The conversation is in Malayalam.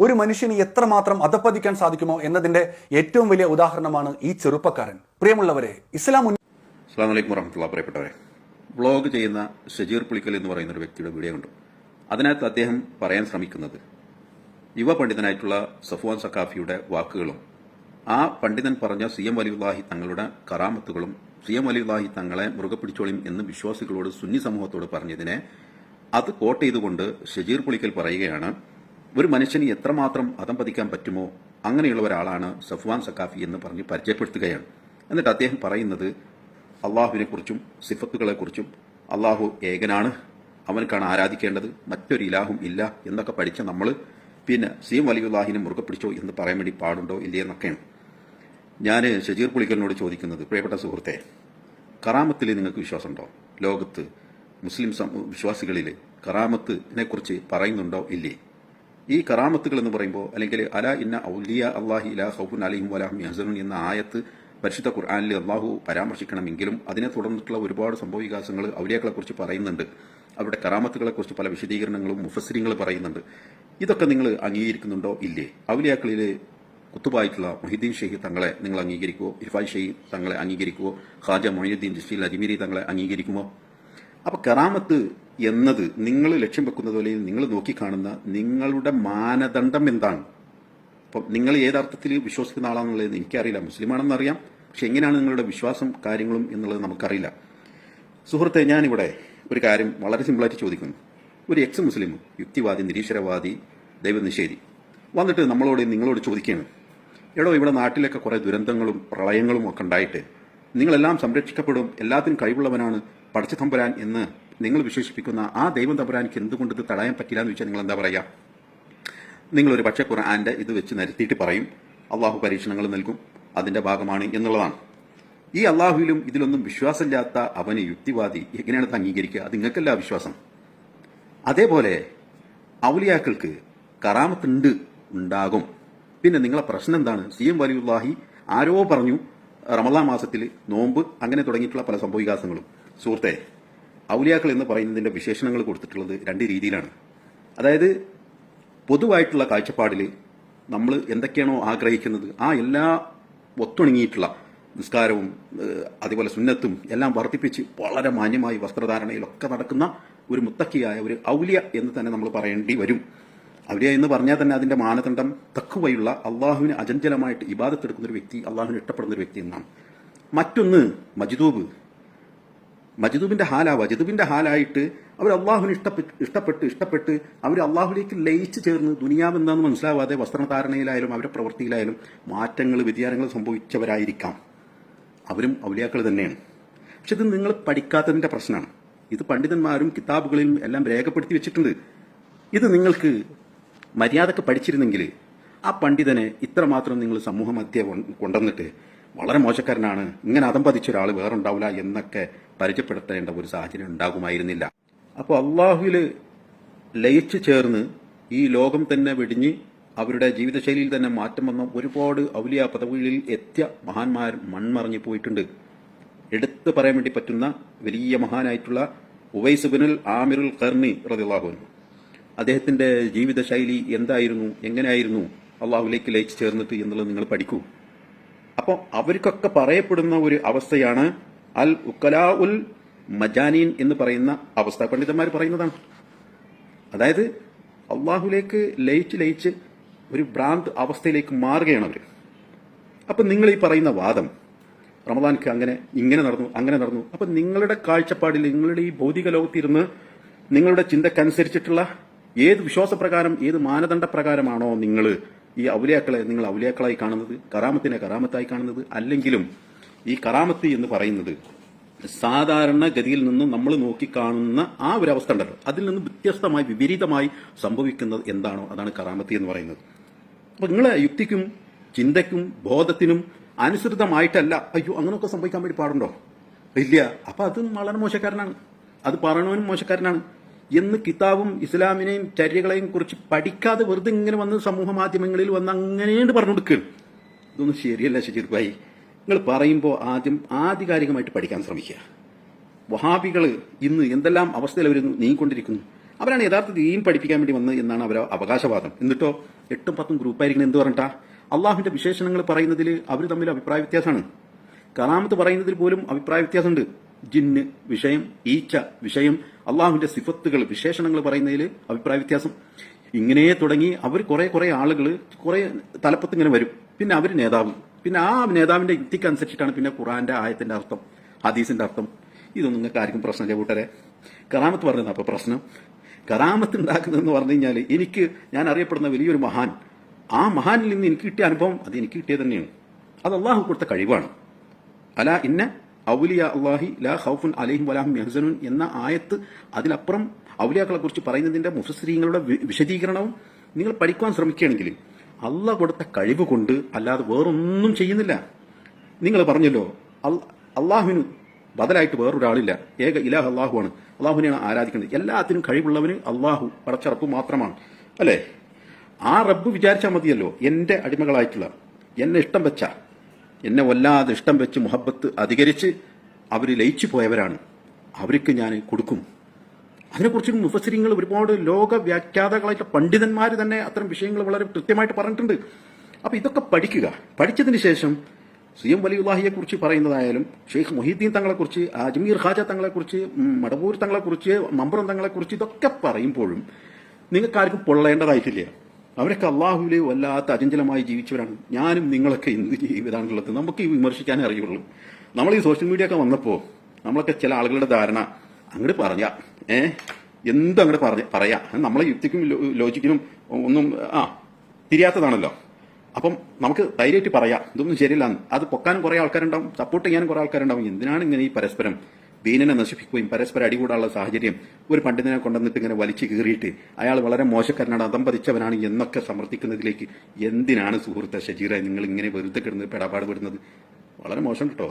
ഒരു മനുഷ്യന് എത്രമാത്രം അധപ്പതിക്കാൻ സാധിക്കുമോ എന്നതിന്റെ ഏറ്റവും വലിയ ഉദാഹരണമാണ് ഈ ചെറുപ്പക്കാരൻ. പ്രിയമുള്ളവരെ ഇസ്ലാം അസ്സാം വലൈക്കും പ്രിയപ്പെട്ടവരെ വ്ളോഗ് ചെയ്യുന്ന ഷജീർ പുളിക്കൽ എന്ന് പറയുന്ന ഒരു വ്യക്തിയുടെ വീഡിയോ ഉണ്ട് അതിനകത്ത് അദ്ദേഹം പറയാൻ ശ്രമിക്കുന്നത് യുവ പണ്ഡിതനായിട്ടുള്ള സഫ്വാൻ സഖാഫിയുടെ വാക്കുകളും ആ പണ്ഡിതൻ പറഞ്ഞ സി എം വലിയുല്ലാഹി തങ്ങളുടെ കറാമത്തുകളും സി എം വലിയുല്ലാഹി തങ്ങളെ മുറുകെ പിടിച്ചോളിയും എന്ന് വിശ്വാസികളോട് സുന്നി സമൂഹത്തോട് പറഞ്ഞതിനെ അത് കോട്ട് ചെയ്തുകൊണ്ട് ഷജീർ പുളിക്കൽ പറയുകയാണ് ഒരു മനുഷ്യന് എത്രമാത്രം അതം പതിക്കാൻ പറ്റുമോ അങ്ങനെയുള്ള ഒരാളാണ് സഫ്വാൻ സക്കാഫി എന്ന് പറഞ്ഞ് പരിചയപ്പെടുത്തുകയാണ്. എന്നിട്ട് അദ്ദേഹം പറയുന്നത് അള്ളാഹുവിനെ സിഫത്തുകളെക്കുറിച്ചും സിഫത്തുകളെ കുറിച്ചും അള്ളാഹു ഏകനാണ് അവനക്കാണ് ആരാധിക്കേണ്ടത് മറ്റൊരു ഇലാഹും ഇല്ല എന്നൊക്കെ പഠിച്ച നമ്മൾ പിന്നെ സീം വലിയുല്ലാഹിനെ മുറുകെ പിടിച്ചോ എന്ന് പറയാൻ വേണ്ടി പാടുണ്ടോ ഇല്ലേ എന്നൊക്കെയാണ്. ഞാൻ ഷജീർ പുളിക്കലിനോട് ചോദിക്കുന്നത് പ്രിയപ്പെട്ട സുഹൃത്തെ കറാമത്തിൽ നിങ്ങൾക്ക് വിശ്വാസമുണ്ടോ? ലോകത്ത് മുസ്ലിം വിശ്വാസികളിൽ കറാമത്തിനെ കുറിച്ച് പറയുന്നുണ്ടോ ഇല്ലേ? ഈ കറാമത്തുകൾ എന്ന് പറയുമ്പോൾ അല്ലെങ്കിൽ അല ഇന്ന ഔലിയ അള്ളാഹി ഇലാ ഹൗഫുൻ അലഹിം വലാഹും യഹ്സനുൻ എന്ന ആയത്ത് പരിശുദ്ധ ഖുർആാനിൽ അള്ളാഹു പരാമർശിക്കണമെങ്കിലും അതിനെ തുടർന്നിട്ടുള്ള ഒരുപാട് സംഭവവികാസങ്ങൾ ഔലിയാക്കളെ കുറിച്ച് പറയുന്നുണ്ട്. അവരുടെ കറാമത്തുകളെ കുറിച്ച് പല വിശദീകരണങ്ങളും മുഫസരിങ്ങൾ പറയുന്നുണ്ട്. ഇതൊക്കെ നിങ്ങൾ അംഗീകരിക്കുന്നുണ്ടോ? ഇല്ലേ. ഔലിയാക്കളിൽ കുത്തുബായിട്ടുള്ള മൊഹിദ്ദീൻ ഷെയ്ഖ് തങ്ങളെ നിങ്ങൾ അംഗീകരിക്കുമോ ഇർഫാൻ ഷെയ്ഖ് തങ്ങളെ അംഗീകരിക്കുമോ ഖാജ മൊഹിദ്ദീൻ ജിസ്റ്റിൽ അജ്മീരി തങ്ങളെ അംഗീകരിക്കുമോ? അപ്പൊ കറാമത്ത് എന്നത് നിങ്ങൾ ലക്ഷ്യം വെക്കുന്നത് പോലെ നിങ്ങൾ നോക്കിക്കാണുന്ന നിങ്ങളുടെ മാനദണ്ഡം എന്താണ്? അപ്പം നിങ്ങൾ ഏതർത്ഥത്തിൽ വിശ്വസിക്കുന്ന ആളാണെന്നുള്ളത് എനിക്കറിയില്ല. മുസ്ലിമാണെന്നറിയാം. പക്ഷെ എങ്ങനെയാണ് നിങ്ങളുടെ വിശ്വാസം കാര്യങ്ങളും എന്നുള്ളത് നമുക്കറിയില്ല. സുഹൃത്തെ ഞാനിവിടെ ഒരു കാര്യം വളരെ സിമ്പിളായിട്ട് ചോദിക്കുന്നു. ഒരു എക്സ് മുസ്ലിം യുക്തിവാദി നിരീശ്വരവാദി ദൈവനിഷേധി. വന്നിട്ട് നമ്മളോട് നിങ്ങളോട് ചോദിക്കുകയാണ്. എടോ ഇവിടെ നാട്ടിലൊക്കെ കുറേ ദുരന്തങ്ങളും പ്രളയങ്ങളും ഒക്കെ ഉണ്ടായിട്ട് നിങ്ങളെല്ലാം സംരക്ഷിക്കപ്പെടും എല്ലാത്തിനും കഴിവുള്ളവനാണ് പഠിച്ചു തമ്പുരാൻ എന്ന് നിങ്ങൾ വിശേഷിപ്പിക്കുന്ന ആ ദൈവം തമ്പുരാനിക്ക് എന്തുകൊണ്ട് ഇത് തടയാൻ പറ്റില്ല എന്ന് വെച്ചാൽ നിങ്ങൾ എന്താ പറയുക നിങ്ങളൊരു പക്ഷേ ഖുർആാന്റെ ഇത് വെച്ച് നിരത്തിയിട്ട് പറയും. അള്ളാഹു പരീക്ഷണങ്ങൾ നൽകും. അതിന്റെ ഭാഗമാണ് എന്നുള്ളതാണ്. ഈ അള്ളാഹുവിലും ഇതിലൊന്നും വിശ്വാസമില്ലാത്ത അവന് യുക്തിവാദി എങ്ങനെയാണ് ഇത് അംഗീകരിക്കുക? അത് നിങ്ങൾക്കല്ല വിശ്വാസം. അതേപോലെ ഔലിയാക്കൾക്ക് കറാമത്തുണ്ട് ഉണ്ടാകും. പിന്നെ നിങ്ങളെ പ്രശ്നം എന്താണ്? സി എം വലിയുല്ലാഹി ആരോ പറഞ്ഞു റമദാ മാസത്തിൽ നോമ്പ് അങ്ങനെ തുടങ്ങിയിട്ടുള്ള പല സംഭവവികാസങ്ങളും സുഹൃത്തെ ഔലിയാക്കൾ എന്ന് പറയുന്നതിന്റെ വിശേഷണങ്ങൾ കൊടുത്തിട്ടുള്ളത് രണ്ട് രീതിയിലാണ്. അതായത് പൊതുവായിട്ടുള്ള കാഴ്ചപ്പാടിൽ നമ്മൾ എന്തൊക്കെയാണോ ആഗ്രഹിക്കുന്നത് ആ എല്ലാ ഒത്തുണങ്ങിയിട്ടുള്ള നിസ്കാരവും അതുപോലെ സുന്നത്തും എല്ലാം വർദ്ധിപ്പിച്ച് വളരെ മാന്യമായി വസ്ത്രധാരണയിലൊക്കെ നടക്കുന്ന ഒരു മുത്തക്കിയായ ഒരു ഔലിയ എന്ന് തന്നെ നമ്മൾ പറയേണ്ടി വരും. ഔലിയ എന്ന് പറഞ്ഞാൽ തന്നെ അതിന്റെ മാനദണ്ഡം തക്കുവയുള്ള അള്ളാഹുവിന് അചഞ്ചലമായിട്ട് ഇബാദത്തെടുക്കുന്ന ഒരു വ്യക്തി അള്ളാഹുവിന് ഇഷ്ടപ്പെടുന്ന ഒരു വ്യക്തി എന്നാണ്. മറ്റൊന്ന് മജ്ദൂബ്. മജിദുബിന്റെ ഹാലാ വജിദുബിന്റെ ഹാലായിട്ട് അവർ അള്ളാഹുവിന് ഇഷ്ടപ്പെട്ട് ഇഷ്ടപ്പെട്ട് ഇഷ്ടപ്പെട്ട് അവർ അള്ളാഹുലേക്ക് ലയിച്ചു ചേർന്ന് ദുനിയാവ് എന്താണെന്ന് മനസ്സിലാവാതെ വസ്ത്രധാരണയിലായാലും അവരുടെ പ്രവൃത്തിയിലായാലും മാറ്റങ്ങൾ വ്യതിയാനങ്ങൾ സംഭവിച്ചവരായിരിക്കാം. അവരും ഔലിയാക്കൾ തന്നെയാണ്. പക്ഷെ ഇത് നിങ്ങൾ പഠിക്കാത്തതിന്റെ പ്രശ്നമാണ്. ഇത് പണ്ഡിതന്മാരും കിതാബുകളിലും എല്ലാം രേഖപ്പെടുത്തി വെച്ചിട്ടുണ്ട്. ഇത് നിങ്ങൾക്ക് മര്യാദയ്ക്ക് പഠിച്ചിരുന്നെങ്കിൽ ആ പണ്ഡിതനെ ഇത്രമാത്രം നിങ്ങൾ സമൂഹമധ്യ കൊണ്ടുവന്നിട്ട് വളരെ മോശക്കാരനാണ്. ഇങ്ങനെ അതം പതിച്ച ഒരാൾ വേറെ ഉണ്ടാവില്ല എന്നൊക്കെ പരിചയപ്പെടുത്തേണ്ട ഒരു സാഹചര്യം ഉണ്ടാകുമായിരുന്നില്ല. അപ്പോൾ അള്ളാഹുവിൽ ലയിച്ചു ചേർന്ന് ഈ ലോകം തന്നെ വെടിഞ്ഞ് അവരുടെ ജീവിതശൈലിയിൽ തന്നെ മാറ്റം വന്ന ഒരുപാട് ഔലിയ പദവികളിൽ എത്തിയ മഹാന്മാർ മൺമറഞ്ഞു പോയിട്ടുണ്ട്. എടുത്തു പറയാൻ വേണ്ടി പറ്റുന്ന വലിയ മഹാനായിട്ടുള്ള ഉവൈസ് ബിനുൽ ആമിറുൽ ഖർണി റദിള്ളാഹു അദ്ദേഹത്തിന്റെ ജീവിതശൈലി എന്തായിരുന്നു? എങ്ങനെയായിരുന്നു? അള്ളാഹുലേക്ക് ലയിച്ചു ചേർന്നിട്ട് എന്നുള്ളത് നിങ്ങൾ പഠിക്കൂ. അപ്പോൾ അവർക്കൊക്കെ പറയപ്പെടുന്ന ഒരു അവസ്ഥയാണ് അൽ ഉക്കലാ ഉൽ മജാനീൻ എന്ന് പറയുന്ന അവസ്ഥ. പണ്ഡിതന്മാർ പറയുന്നതാണ്. അതായത് അള്ളാഹുലേക്ക് ലയിച്ച് ലയിച്ച് ഒരു ഭ്രാന്ത് അവസ്ഥയിലേക്ക് മാറുകയാണ് അവർ അപ്പം നിങ്ങൾ ഈ പറയുന്ന വാദം റമദാൻക്ക് അങ്ങനെ ഇങ്ങനെ നടന്നു അങ്ങനെ നടന്നു. അപ്പം നിങ്ങളുടെ കാഴ്ചപ്പാടിൽ നിങ്ങളുടെ ഈ ഭൗതിക ലോകത്തിരുന്ന് നിങ്ങളുടെ ചിന്തക്കനുസരിച്ചിട്ടുള്ള ഏത് വിശ്വാസപ്രകാരം ഏത് മാനദണ്ഡ പ്രകാരമാണോ നിങ്ങൾ ഈ ഔലിയാക്കളെ നിങ്ങൾ ഔലിയാക്കളായി കാണുന്നത് കറാമത്തിനെ കറാമത്തായി കാണുന്നത് അല്ലെങ്കിലും ഈ കറാമത്ത് എന്ന് പറയുന്നത് സാധാരണ ഗതിയിൽ നിന്നും നമ്മൾ നോക്കിക്കാണുന്ന ആ ഒരു അവസ്ഥ ഉണ്ടല്ലോ. അതിൽ നിന്ന് വ്യത്യസ്തമായി വിപരീതമായി സംഭവിക്കുന്നത് എന്താണോ അതാണ് കറാമത്തി എന്ന് പറയുന്നത്. അപ്പൊ നിങ്ങളെ യുക്തിക്കും ചിന്തയ്ക്കും ബോധത്തിനും അനുസൃതമായിട്ടല്ല അയ്യോ അങ്ങനെയൊക്കെ സംഭവിക്കാൻ വേണ്ടി പാടുണ്ടോ? ഇല്ല. അപ്പൊ അത് വളരെ മോശക്കാരനാണ്. അത് പറയണവനും മോശക്കാരനാണ്. എന്ന് കിതാബും ഇസ്ലാമിനെയും ചര്യകളെയും കുറിച്ച് പഠിക്കാതെ വെറുതെ ഇങ്ങനെ വന്ന് സമൂഹ മാധ്യമങ്ങളിൽ വന്ന് അങ്ങനെയുണ്ട് പറഞ്ഞു കൊടുക്കുകയാണ്. ഇതൊന്നും ശരിയല്ല ഷജീർ ഭായി. നിങ്ങൾ പറയുമ്പോൾ ആദ്യം ആധികാരികമായിട്ട് പഠിക്കാൻ ശ്രമിക്കുക. വഹാബികൾ ഇന്ന് എന്തെല്ലാം അവസ്ഥയിൽ അവർ നീങ്ങിക്കൊണ്ടിരിക്കുന്നു? അവരാണ് യഥാർത്ഥ ദീൻ പഠിപ്പിക്കാൻ വേണ്ടി വന്നത് എന്നാണ് അവരെ അവകാശവാദം. എന്നിട്ടോ? എട്ടും പത്തും ഗ്രൂപ്പായിരിക്കണം എന്ത് പറഞ്ഞിട്ടാ. അള്ളാഹുവിന്റെ വിശേഷണങ്ങൾ പറയുന്നതിൽ അവർ തമ്മിൽ അഭിപ്രായ വ്യത്യാസമാണ്. കറാമത്ത് പറയുന്നതിൽ പോലും അഭിപ്രായ വ്യത്യാസമുണ്ട്. ജിന്ന് വിഷയം ഈച്ച വിഷയം അള്ളാഹുവിന്റെ സിഫത്തുകൾ വിശേഷണങ്ങൾ പറയുന്നതിൽ അഭിപ്രായ വ്യത്യാസം. ഇങ്ങനെ തുടങ്ങി അവർ കുറെ കുറെ ആളുകൾ കുറെ തലപ്പത്ത് ഇങ്ങനെ വരും. പിന്നെ അവർ നേതാവ്. പിന്നെ ആ നേതാവിന്റെ യുക്തിക്ക് അനുസരിച്ചിട്ടാണ് പിന്നെ ഖുറാന്റെ ആയത്തിന്റെ അർത്ഥം ഹദീസിന്റെ അർത്ഥം. ഇതൊന്നും നിങ്ങൾക്ക് ആർക്കും പ്രശ്നമില്ല കൂട്ടരെ. കറാമത്ത് പറഞ്ഞതാ അപ്പൊ പ്രശ്നം. കറാമത്ത് ഉണ്ടാക്കുന്നതെന്ന് പറഞ്ഞു കഴിഞ്ഞാൽ എനിക്ക് ഞാൻ അറിയപ്പെടുന്ന വലിയൊരു മഹാൻ. ആ മഹാനിൽ നിന്ന് എനിക്ക് കിട്ടിയ അനുഭവം അത് എനിക്ക് കിട്ടിയത് തന്നെയാണ്. അത് അള്ളാഹു കൊടുത്ത കഴിവാണ്. അല്ല ഇന്ന ഔലിയ അള്ളാഹി ലാ ഖൗഫുൻ അലൈഹിം വലാഹും മെഹ്സനുൻ എന്ന ആയത്ത് അതിലപ്പുറം ഔലിയാക്കളെ കുറിച്ച് പറയുന്നതിന്റെ മുഫസ്രീങ്ങളുടെ വിശദീകരണവും നിങ്ങൾ പഠിക്കുവാൻ ശ്രമിക്കുകയാണെങ്കിൽ അള്ളാഹ് കൊടുത്ത കഴിവ് കൊണ്ട് അല്ലാതെ വേറൊന്നും ചെയ്യുന്നില്ല. നിങ്ങൾ പറഞ്ഞല്ലോ അള്ളാഹുവിന് ബദലായിട്ട് വേറൊരാളില്ല. ഏക ഇലാഹ് അള്ളാഹുവാണ് അള്ളാഹുവിനെയാണ് ആരാധിക്കുന്നത്. എല്ലാത്തിനും കഴിവുള്ളവന് അള്ളാഹു പടച്ചറപ്പ് മാത്രമാണ്. അല്ലേ? ആ റബ്ബ് വിചാരിച്ചാൽ മതിയല്ലോ എന്റെ അടിമകളായിട്ടുള്ള എന്നെ ഇഷ്ടം വെച്ച എന്നെ വല്ലാതെ ഇഷ്ടം വെച്ച് മുഹബത്ത് അധികരിച്ച് അവർ ലയിച്ചു പോയവരാണ്. അവർക്ക് ഞാൻ കൊടുക്കും. അതിനെക്കുറിച്ച് മുഫസരിങ്ങൾ ഒരുപാട് ലോക വ്യാഖ്യാതകളായിട്ട് പണ്ഡിതന്മാർ തന്നെ അത്തരം വിഷയങ്ങൾ വളരെ കൃത്യമായിട്ട് പറഞ്ഞിട്ടുണ്ട്. അപ്പൊ ഇതൊക്കെ പഠിക്കുക. പഠിച്ചതിന് ശേഷം സി എം വലിയുല്ലാഹിയെ കുറിച്ച് പറയുന്നതായാലും ഷെയ്ഖ് മൊഹീദ്ദീൻ തങ്ങളെക്കുറിച്ച് അജ്മീർ ഹാജ തങ്ങളെക്കുറിച്ച് മടവൂർ തങ്ങളെ കുറിച്ച് മമ്പറം തങ്ങളെ കുറിച്ച് ഇതൊക്കെ പറയുമ്പോഴും നിങ്ങൾക്ക് ആർക്കും പൊള്ളേണ്ടതായിട്ടില്ല. അവരൊക്കെ അള്ളാഹുവിലെ വല്ലാത്ത അചഞ്ചലമായി ജീവിച്ചവരാണ്. ഞാനും നിങ്ങളൊക്കെ എന്ത് ജീവിതമാണുള്ളത് നമുക്ക് ഈ വിമർശിക്കാനേ അറിയുള്ളൂ. നമ്മൾ ഈ സോഷ്യൽ മീഡിയ ഒക്കെ വന്നപ്പോൾ നമ്മളൊക്കെ ചില ആളുകളുടെ ധാരണ അങ്ങോട്ട് പറഞ്ഞ ഏ? എന്ത് അങ്ങോട്ട് പറഞ്ഞ പറയാ നമ്മളെ യുക്തിക്കും ലോജിക്കിനും ഒന്നും ആ തിരിയാത്തതാണല്ലോ. അപ്പം നമുക്ക് ധൈര്യമായിട്ട് പറയാം. ഇതൊന്നും ശരിയല്ല അത് പൊക്കാനും കുറെ ആൾക്കാരുണ്ടാവും സപ്പോർട്ട് ചെയ്യാനും കുറെ ആൾക്കാരുണ്ടാവും. എന്തിനാണ് ഇങ്ങനെ ഈ പരസ്പരം ദീനനെ നശിപ്പിക്കുകയും പരസ്പരം അടികൂടാനുള്ള സാഹചര്യം ഒരു പണ്ഡിതനെ കൊണ്ടുവന്നിട്ട് ഇങ്ങനെ വലിച്ചു കീറിയിട്ട് അയാൾ വളരെ മോശക്കാരനാണ് അതം പതിച്ചവനാണ് എന്നൊക്കെ സമർത്ഥിക്കുന്നതിലേക്ക് എന്തിനാണ് സുഹൃത്തെ ഷജീറെ നിങ്ങൾ ഇങ്ങനെ വെറുതെ കിടന്ന് പെടാപാട് പെടുന്നത്? വളരെ മോശം കേട്ടോ.